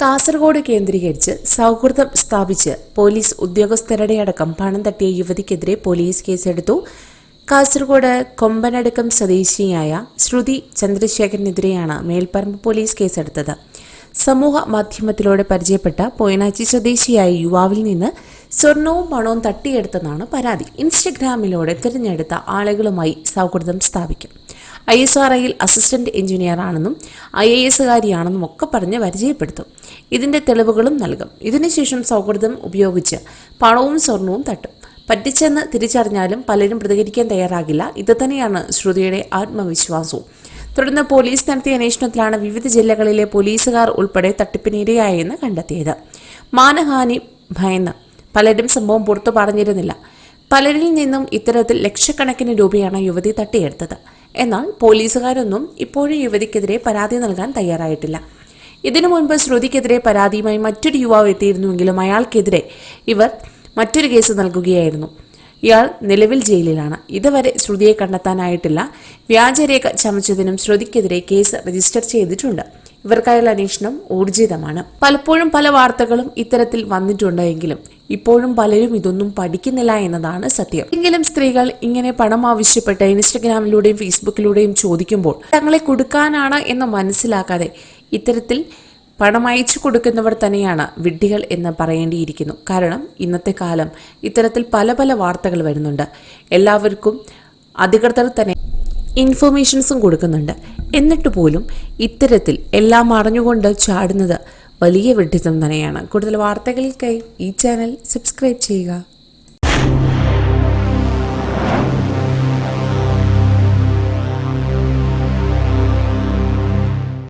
കാസർഗോഡ് കേന്ദ്രീകരിച്ച് സൗഹൃദം സ്ഥാപിച്ച് പോലീസ് ഉദ്യോഗസ്ഥരുടെ അടക്കം പണം തട്ടിയ യുവതിക്കെതിരെ പോലീസ് കേസെടുത്തു. കാസർഗോഡ് കൊമ്പനടുക്കം സ്വദേശിയായ ശ്രുതി ചന്ദ്രശേഖരനെതിരെയാണ് മേൽപ്പറമ്പ് പോലീസ് കേസെടുത്തത്. സമൂഹ മാധ്യമത്തിലൂടെ പരിചയപ്പെട്ട പോയനാച്ചി സ്വദേശിയായ യുവാവിൽ നിന്ന് സ്വർണവും പണവും തട്ടിയെടുത്തെന്നാണ് പരാതി. ഇൻസ്റ്റഗ്രാമിലൂടെ തിരഞ്ഞെടുത്ത ആളുകളുമായി സൗഹൃദം സ്ഥാപിക്കും. ഐ എസ് ആർ ഐയിൽ അസിസ്റ്റന്റ് എഞ്ചിനീയറാണെന്നും ഐ എ എസുകാരിയാണെന്നും ഒക്കെ പറഞ്ഞ് പരിചയപ്പെടുത്തും. ഇതിന്റെ തെളിവുകളും നൽകും. ഇതിനുശേഷം സൗഹൃദം ഉപയോഗിച്ച് പണവും സ്വർണവും തട്ടും. പറ്റിച്ചെന്ന് തിരിച്ചറിഞ്ഞാലും പലരും പ്രതികരിക്കാൻ തയ്യാറാകില്ല. ഇത് തന്നെയാണ് ശ്രുതിയുടെ ആത്മവിശ്വാസവും. തുടർന്ന് പോലീസ് നടത്തിയ അന്വേഷണത്തിലാണ് വിവിധ ജില്ലകളിലെ പോലീസുകാർ ഉൾപ്പെടെ തട്ടിപ്പിനിരയായെന്ന് കണ്ടെത്തിയത്. മാനഹാനി ഭയന്ന് പലരും സംഭവം പുറത്തു പറഞ്ഞിരുന്നില്ല. പലരിൽ നിന്നും ഇത്തരത്തിൽ ലക്ഷക്കണക്കിന് രൂപയാണ് യുവതി തട്ടിയെടുത്തത്. എന്നാൽ പോലീസുകാരൊന്നും ഇപ്പോഴും യുവതിക്കെതിരെ പരാതി നൽകാൻ തയ്യാറായിട്ടില്ല. ഇതിനു മുൻപ് ശ്രുതിക്കെതിരെ പരാതിയുമായി മറ്റൊരു യുവാവ് എത്തിയിരുന്നുവെങ്കിലും അയാൾക്കെതിരെ ഇവർ മറ്റൊരു കേസ് നൽകുകയായിരുന്നു. ഇയാൾ നിലവിൽ ജയിലിലാണ്. ഇതുവരെ ശ്രുതിയെ കണ്ടെത്താനായിട്ടില്ല. വ്യാജരേഖ ചമച്ചതിനും ശ്രുതിക്കെതിരെ കേസ് രജിസ്റ്റർ ചെയ്തിട്ടുണ്ട്. ഇവർക്കായുള്ള അന്വേഷണം ഊർജിതമാണ്. പലപ്പോഴും പല വാർത്തകളും ഇത്തരത്തിൽ വന്നിട്ടുണ്ടെങ്കിലും ഇപ്പോഴും പലരും ഇതൊന്നും പഠിക്കുന്നില്ല എന്നതാണ് സത്യം. എങ്കിലും സ്ത്രീകൾ ഇങ്ങനെ പണം ആവശ്യപ്പെട്ട് ഇൻസ്റ്റഗ്രാമിലൂടെയും ഫേസ്ബുക്കിലൂടെയും ചോദിക്കുമ്പോൾ തങ്ങളെ കൊടുക്കാനാണ് എന്ന് മനസ്സിലാക്കാതെ ഇത്തരത്തിൽ പണം അയച്ചു കൊടുക്കുന്നവർ തന്നെയാണ് വിഡ്ഢികൾ എന്ന് പറയേണ്ടിയിരിക്കുന്നു. കാരണം ഇന്നത്തെ കാലം ഇത്തരത്തിൽ പല പല വാർത്തകൾ വരുന്നുണ്ട്. എല്ലാവർക്കും അധികൃതർ തന്നെ ഇൻഫർമേഷൻസും കൊടുക്കുന്നുണ്ട്. എന്നിട്ട് പോലും ഇത്തരത്തിൽ എല്ലാം അറിഞ്ഞുകൊണ്ട് ചാടുന്നത് വലിയ വിഡ്ഢിത്തം തന്നെയാണ്. കൂടുതൽ വാർത്തകൾക്കായി ഈ ചാനൽ സബ്സ്ക്രൈബ് ചെയ്യുക.